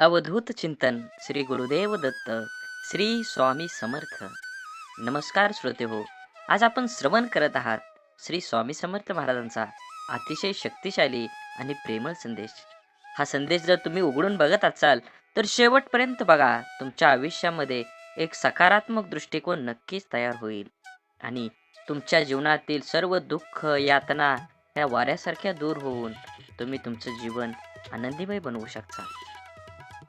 अवधूत चिंतन श्री गुरुदेव दत्त श्री स्वामी समर्थ. नमस्कार श्रोते हो आज आपण श्रवण करत आहात श्री स्वामी समर्थ महाराजांचा अतिशय शक्तिशाली आणि प्रेमळ संदेश. हा संदेश जर तुम्ही उघडून बघत असाल तर शेवटपर्यंत बघा तुमच्या आयुष्यामध्ये एक सकारात्मक दृष्टिकोन नक्कीच तयार होईल. आणि तुमच्या जीवनातील सर्व दुःख यातना या वाऱ्यासारख्या दूर होऊन तुम्ही तुमचं जीवन आनंदीमय बनवू शकता.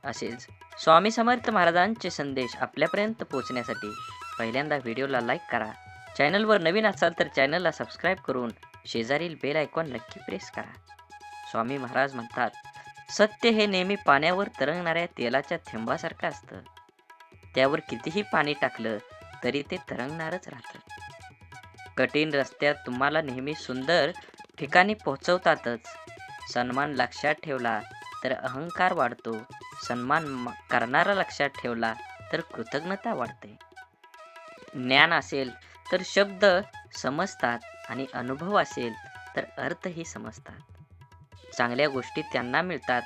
असेच. स्वामी समर्थ महाराजांचे संदेश आपल्यापर्यंत पोहोचण्यासाठी पहिल्यांदा व्हिडिओला लाईक करा. चॅनलवर नवीन असाल तर चॅनलला सबस्क्राईब करून शेजारील बेल आयकॉन नक्की प्रेस करा. स्वामी महाराज म्हणतात सत्य हे नेहमी पाण्यावर तरंगणाऱ्या तेलाच्या थेंबासारखं असतं. त्यावर कितीही पाणी टाकलं तरी ते तरंगणारच राहतं. कठीण रस्त्यात तुम्हाला नेहमी सुंदर ठिकाणी पोहोचवतातच. सन्मान लक्षात ठेवला तर अहंकार वाढतो. सन्मान म- करणारा लक्षात ठेवला तर कृतज्ञता वाढते. ज्ञान असेल तर शब्द समजतात आणि अनुभव असेल तर अर्थही समजतात. चांगल्या गोष्टी त्यांना मिळतात.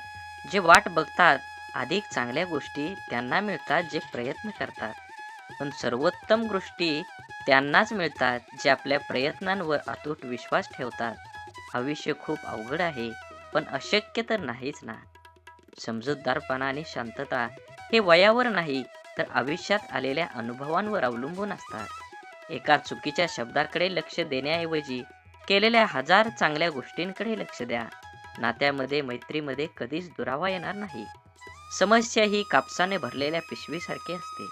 जे वाट बघतात अधिक चांगल्या गोष्टी त्यांना मिळतात जे प्रयत्न करतात. पण सर्वोत्तम गोष्टी त्यांनाच मिळतात जे आपल्या प्रयत्नांवर अतूट विश्वास ठेवतात. आयुष्य खूप अवघड आहे. पण अशक्य तर नाहीच ना. समजूतदारपणा आणि शांतता हे वयावर नाही तर आयुष्यात आलेल्या अनुभवांवर अवलंबून असतात. एका चुकीच्या शब्दाकडे लक्ष देण्याऐवजी केलेल्या हजार चांगल्या गोष्टींकडे लक्ष द्या. नात्यामध्ये मैत्रीमध्ये कधीच दुरावा येणार नाही. समस्या ही कापसाने भरलेल्या पिशवीसारखी असते.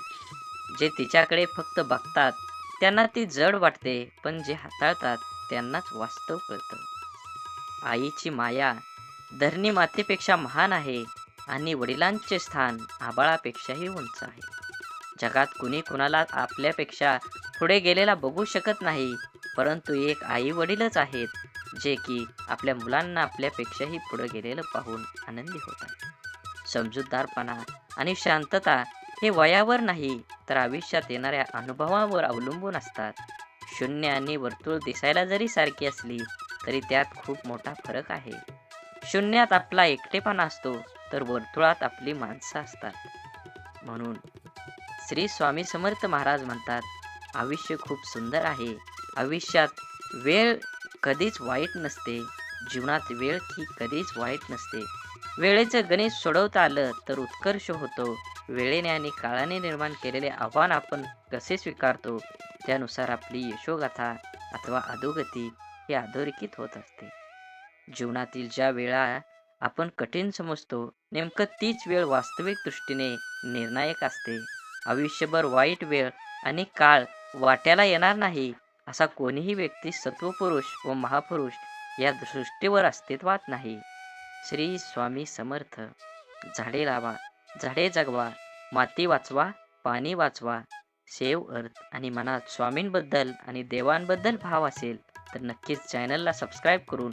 जे तिच्याकडे फक्त बघतात त्यांना ती जड वाटते पण जे हाताळतात त्यांनाच वास्तव कळतं. आईची माया धरणी मातेपेक्षा महान आहे आणि वडिलांचे स्थान आबाळापेक्षाही उंच आहे. जगात कुणी कुणाला आपल्यापेक्षा पुढे गेलेला बघू शकत नाही परंतु एक आई वडीलच आहेत जे की आपल्या मुलांना आपल्यापेक्षाही पुढे गेलेलं पाहून आनंदी होतात समजूतदारपणा आणि शांतता हे वयावर नाही तर आयुष्यात येणाऱ्या अनुभवावर अवलंबून असतात. शून्य आणि वर्तुळ दिसायला जरी सारखी असली तरी त्यात खूप मोठा फरक आहे. शून्यात आपला एकटेपणा असतो तर वर्तुळात आपली माणसं असतात. म्हणून श्री स्वामी समर्थ महाराज म्हणतात आयुष्य खूप सुंदर आहे. आयुष्यात वेळ कधीच वाईट नसते. जीवनात वेळ ही कधीच वाईट नसते. वेळेचं गणित सोडवता आलं तर उत्कर्ष होतो. वेळेने आणि काळाने निर्माण केलेले आव्हान आपण कसे स्वीकारतो? त्यानुसार आपली यशोगाथा अथवा अधोगती ही अधोरेखित होत असते. जीवनातील ज्या वेळा आपण कठीण समजतो नेमकं तीच वेळ वास्तविक दृष्टीने निर्णायक असते. आयुष्यभर वाईट वेळ आणि काळ वाट्याला येणार नाही असा कोणीही व्यक्ती सत्वपुरुष व महापुरुष या सृष्टीवर अस्तित्वात नाही. श्री स्वामी समर्थ. झाडे लावा झाडे जगवा माती वाचवा पाणी वाचवा. सेव अर्थ आणि मनात स्वामींबद्दल आणि देवांबद्दल भाव असेल तर नक्कीच चॅनलला सबस्क्राईब करून